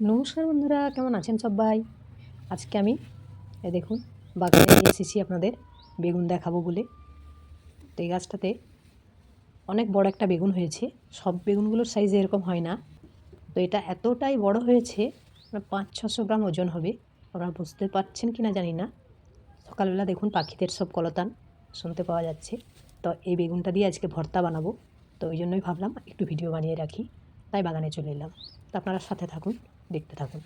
নমস্কার বন্ধুরা, কেমন আছেন সবাই? আজকে আমি, এই দেখুন, বাগানে নিয়ে এসেছি আপনাদের বেগুন দেখাবো বলে। তো এই গাছটাতে অনেক বড় একটা বেগুন হয়েছে। সব বেগুনগুলোর সাইজ এরকম হয় না। তো এটা এতটাই বড় হয়েছে মানে পাঁচ ছশো গ্রাম ওজন হবে। আপনারা বুঝতে পারছেন কি না জানি না। সকালবেলা দেখুন, পাখিদের সব কলতান শুনতে পাওয়া যাচ্ছে। তো এই বেগুনটা দিয়ে আজকে ভর্তা বানাবো। তো ওই জন্যই ভাবলাম, একটু ভিডিও বানিয়ে রাখি। তাই বাগানে চলে এলাম। তো আপনারা সাথে থাকুন। দেখতে থাকুন।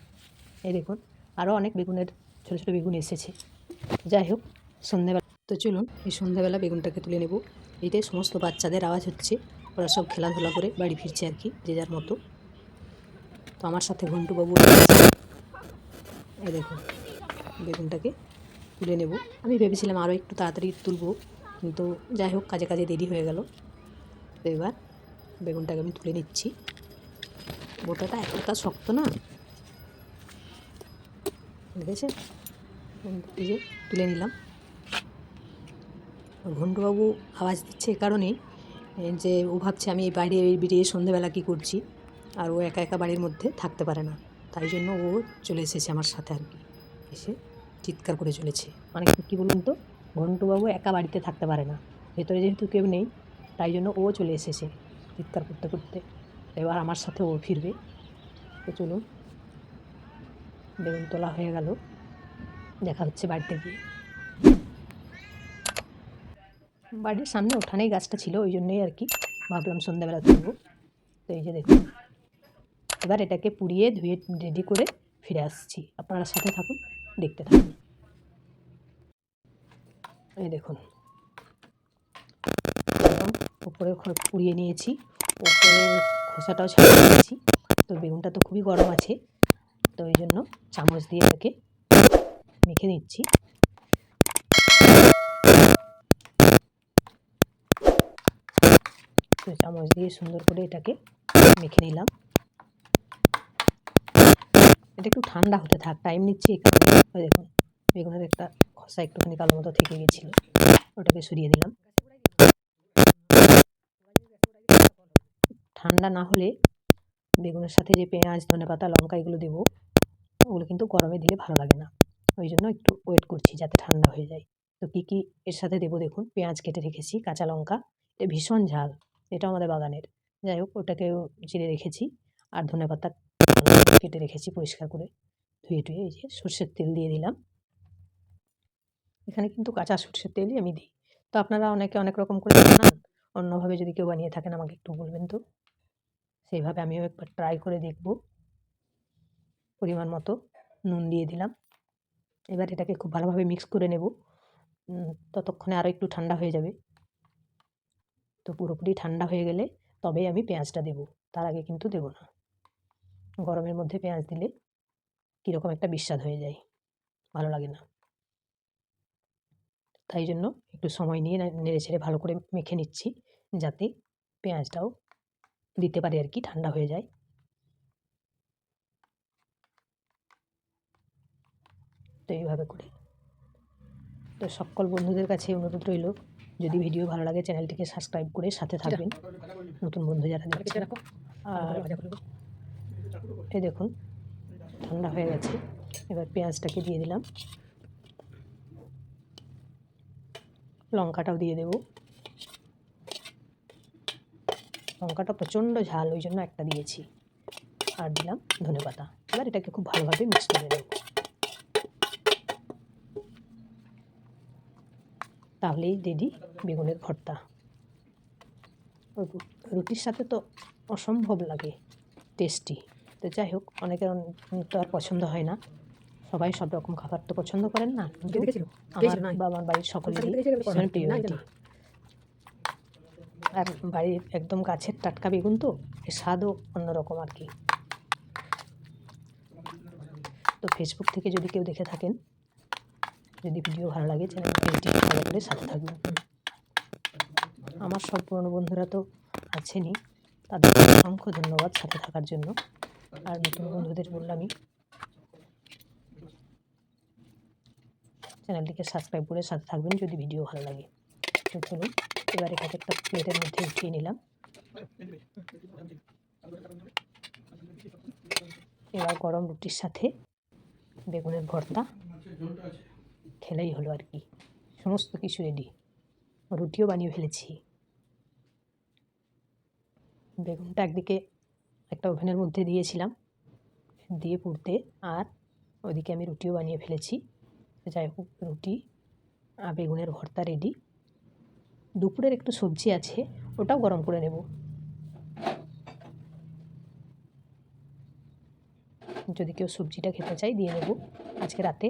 এই দেখুন আরও অনেক বেগুনের, ছোটো ছোটো বেগুন এসেছে। যাই হোক, সন্ধ্যেবেলা তো চলুন, এই সন্ধ্যাবেলা বেগুনটাকে তুলে নেব। এইটাই সমস্ত বাচ্চাদের আওয়াজ হচ্ছে। ওরা সব খেলাধুলা করে বাড়ি ফিরছে আর কি, যে যার মতো। তো আমার সাথে ঘন্টুবাবু। এই দেখুন, বেগুনটাকে তুলে নেব। আমি ভেবেছিলাম আরও একটু তাড়াতাড়ি তুলবো, কিন্তু যাই হোক, কাজে কাজে দেরি হয়ে গেল। তো এবার বেগুনটাকে আমি তুলে নিচ্ছি। বোটাটা এতটা শক্ত না? দেখেছেন এই যে তুলে নিলাম। ঘন্টুবাবু আওয়াজ দিচ্ছে এ কারণেই যে ও ভাবছে আমি এই বাইরে বেরিয়ে সন্ধেবেলা কী করছি, আর ও একা একা বাড়ির মধ্যে থাকতে পারে না। তাই জন্য ও চলে এসেছে আমার সাথে আর কি। এসে চিৎকার করে চলেছে। মানে কী বলুন তো, ঘন্টুবাবু একা বাড়িতে থাকতে পারে না। ভেতরে যেহেতু কেউ নেই, তাই জন্য ও চলে এসেছে। চিৎকার করতে করতে এবার আমার সাথে ও ফিরবে। তো চলুন, বেগুন তোলা হয়ে গেল। দেখা হচ্ছে বাড়িতে গিয়ে। বাড়ির সামনে ওঠানেই গাছটা ছিল, ওই জন্যই আর কি ভাবলাম সন্ধ্যাবেলা তুলবো। তো এই যে দেখুন, এবার এটাকে পুড়িয়ে ধুয়ে রেডি করে ফিরে আসছি। আপনারা সাথে থাকুন, দেখতে থাকুন। এই দেখুন উপরে পুড়িয়ে নিয়েছি। উপরে খোসাটাও ছাড়িয়ে নিয়েছি তো বেগুনটা তো খুবই গরম আছে। তো ওই জন্য চামচ দিয়ে এটাকে মেখে নিচ্ছি। তো চামচ দিয়ে সুন্দর করে এটাকে মেখে নিলাম। এটা একটু ঠান্ডা হতে থাক টাইম নিচ্ছি এই দেখুন, বেগুনের একটা খসা একটুখানি কালো মতো থেকে গেছিল। ওটাকে সরিয়ে দিলাম ঠান্ডা না হলে বেগুনের সাথে যে পেঁয়াজ ধনেপাতা লঙ্কা এগুলো দেবো, ওগুলো কিন্তু গরমে দিলে ভালো লাগে না। ওই জন্য একটু ওয়েট করছি যাতে ঠান্ডা হয়ে যায়। তো কী কী এর সাথে দেবো দেখুন, পেঁয়াজ কেটে রেখেছি, কাঁচা লঙ্কা, এটা ভীষণ ঝাল এটা আমাদের বাগানের। যাই হোক, ওটাকেও চিড়ে রেখেছি আর ধনেপাতা কেটে রেখেছি পরিষ্কার করে। ধুয়ে টুয়ে এই যে সর্ষের তেল দিয়ে দিলাম। এখানে কিন্তু কাঁচা সর্ষের তেলই আমি দিই। তো আপনারা অনেকে অনেক রকম করে বানান, অন্যভাবে যদি কেউ বানিয়ে থাকেন আমাকে একটু বলবেন তো? সেইভাবে আমিও একবার ট্রাই করে দেখব। পরিমাণ মতো নুন দিয়ে দিলাম। এবার এটাকে খুব ভালোভাবে মিক্স করে নেব। ততক্ষণে আরও একটু ঠান্ডা হয়ে যাবে। তো পুরোপুরি ঠান্ডা হয়ে গেলে তবেই আমি পেঁয়াজটা দেবো। তার আগে কিন্তু দেবো না। গরমের মধ্যে পেঁয়াজ দিলে কীরকম একটা বিস্বাদ হয়ে যায়। ভালো লাগে না। তাই জন্য একটু সময় নিয়ে নেড়ে ছেড়ে ভালো করে মেখে নিচ্ছি। যাতে পেঁয়াজটাও দিতে পারে আর কি ঠান্ডা হয়ে যায়। তো এইভাবে করে। তো সকল বন্ধুদের কাছে অনুরোধ রইল যদি ভিডিও ভালো লাগে চ্যানেলটিকে সাবস্ক্রাইব করে সাথে থাকবেন। নতুন বন্ধু যারা দেখছে আর এই দেখুন ঠান্ডা হয়ে গেছে। এবার পেঁয়াজটাকে দিয়ে দিলাম। লঙ্কাটাও দিয়ে দেবো। লঙ্কাটা প্রচণ্ড ঝাল ওই জন্য একটা দিয়েছি। আর দিলাম ধনে পাতা। এবার এটাকে খুব ভালোভাবে মিক্স করে দেবো তাহলেই রেডি বেগুনের ভর্তা। রুটির সাথে তো অসম্ভব লাগে টেস্টি তো যাই হোক অনেকের তো আর পছন্দ হয় না। সবাই সব রকম খাবার তো পছন্দ করেন না। আমার বা আমার বাড়ির সকলেরই প্রিয় আর বাড়ির একদম গাছের টাটকা বেগুন তো, এর স্বাদও অন্যরকম আর কি। তো ফেসবুক থেকে যদি কেউ দেখে থাকেন, যদি ভিডিও ভালো লাগে, চ্যানেলটি ফলো করে সাথে থাকবেন। আমার সব পুরনো বন্ধুরা তো আছেনই, তাদের অসংখ্য ধন্যবাদ সাথে থাকার জন্য। আর নতুন বন্ধুদের বললামই, চ্যানেলটিকে সাবস্ক্রাইব করে সাথে থাকবেন যদি ভিডিও ভালো লাগে। চলুন এবার এটাকে একটা প্লেটের মধ্যে উঠিয়ে নিলাম। এবার গরম রুটির সাথে বেগুনের ভর্তা, খেলেই হলো আর কি। সমস্ত কিছু রেডি রুটিও বানিয়ে ফেলেছি। বেগুনটা একদিকে একটা ওভেনের মধ্যে দিয়েছিলাম, দিয়ে পুড়তে, আর ওইদিকে আমি রুটিও বানিয়ে ফেলেছি। যাই হোক, রুটি আর বেগুনের ভর্তা রেডি দুপুরের একটু সবজি আছে, ওটাও গরম করে নেব। যদি কেউ সবজিটা খেতে চাই দিয়ে নেব। আজকে রাতে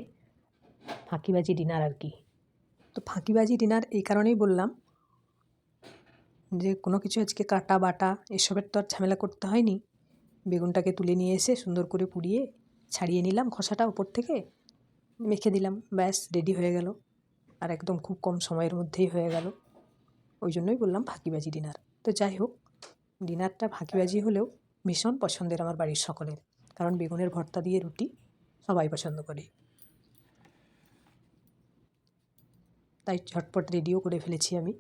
ফাঁকিবাজি ডিনার আর কি। তো ফাঁকিবাজি ডিনার এই কারণেই বললাম যে, কোনো কিছু আজকে কাটা বাটা এসবের তো আর ঝামেলা করতে হয়নি। বেগুনটাকে তুলে নিয়ে এসে সুন্দর করে পুড়িয়ে ছাড়িয়ে নিলাম, খসাটা ওপর থেকে মেখে দিলাম, ব্যাস রেডি হয়ে গেল। আর একদম খুব কম সময়ের মধ্যেই হয়ে গেল। ওই জন্যই বললাম ফাঁকিবাজি ডিনার। তো যাই হোক, ডিনারটা ফাঁকিবাজি হলেও ভীষণ পছন্দের আমার বাড়ির সকলের। কারণ বেগুনের ভর্তা দিয়ে রুটি সবাই পছন্দ করে। তাই ঝটপট রেডিও করে ফেলেছি আমি।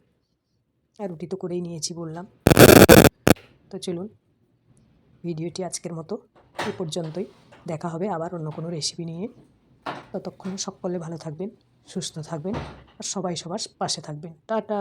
আর রুটি তো করেই নিয়েছি বললাম। তো চলুন, ভিডিওটি আজকের মতো এ পর্যন্তই। দেখা হবে আবার অন্য কোনো রেসিপি নিয়ে। ততক্ষণ সকলে ভালো থাকবেন, সুস্থ থাকবেন, আর সবাই সবার পাশে থাকবেন। টাটা!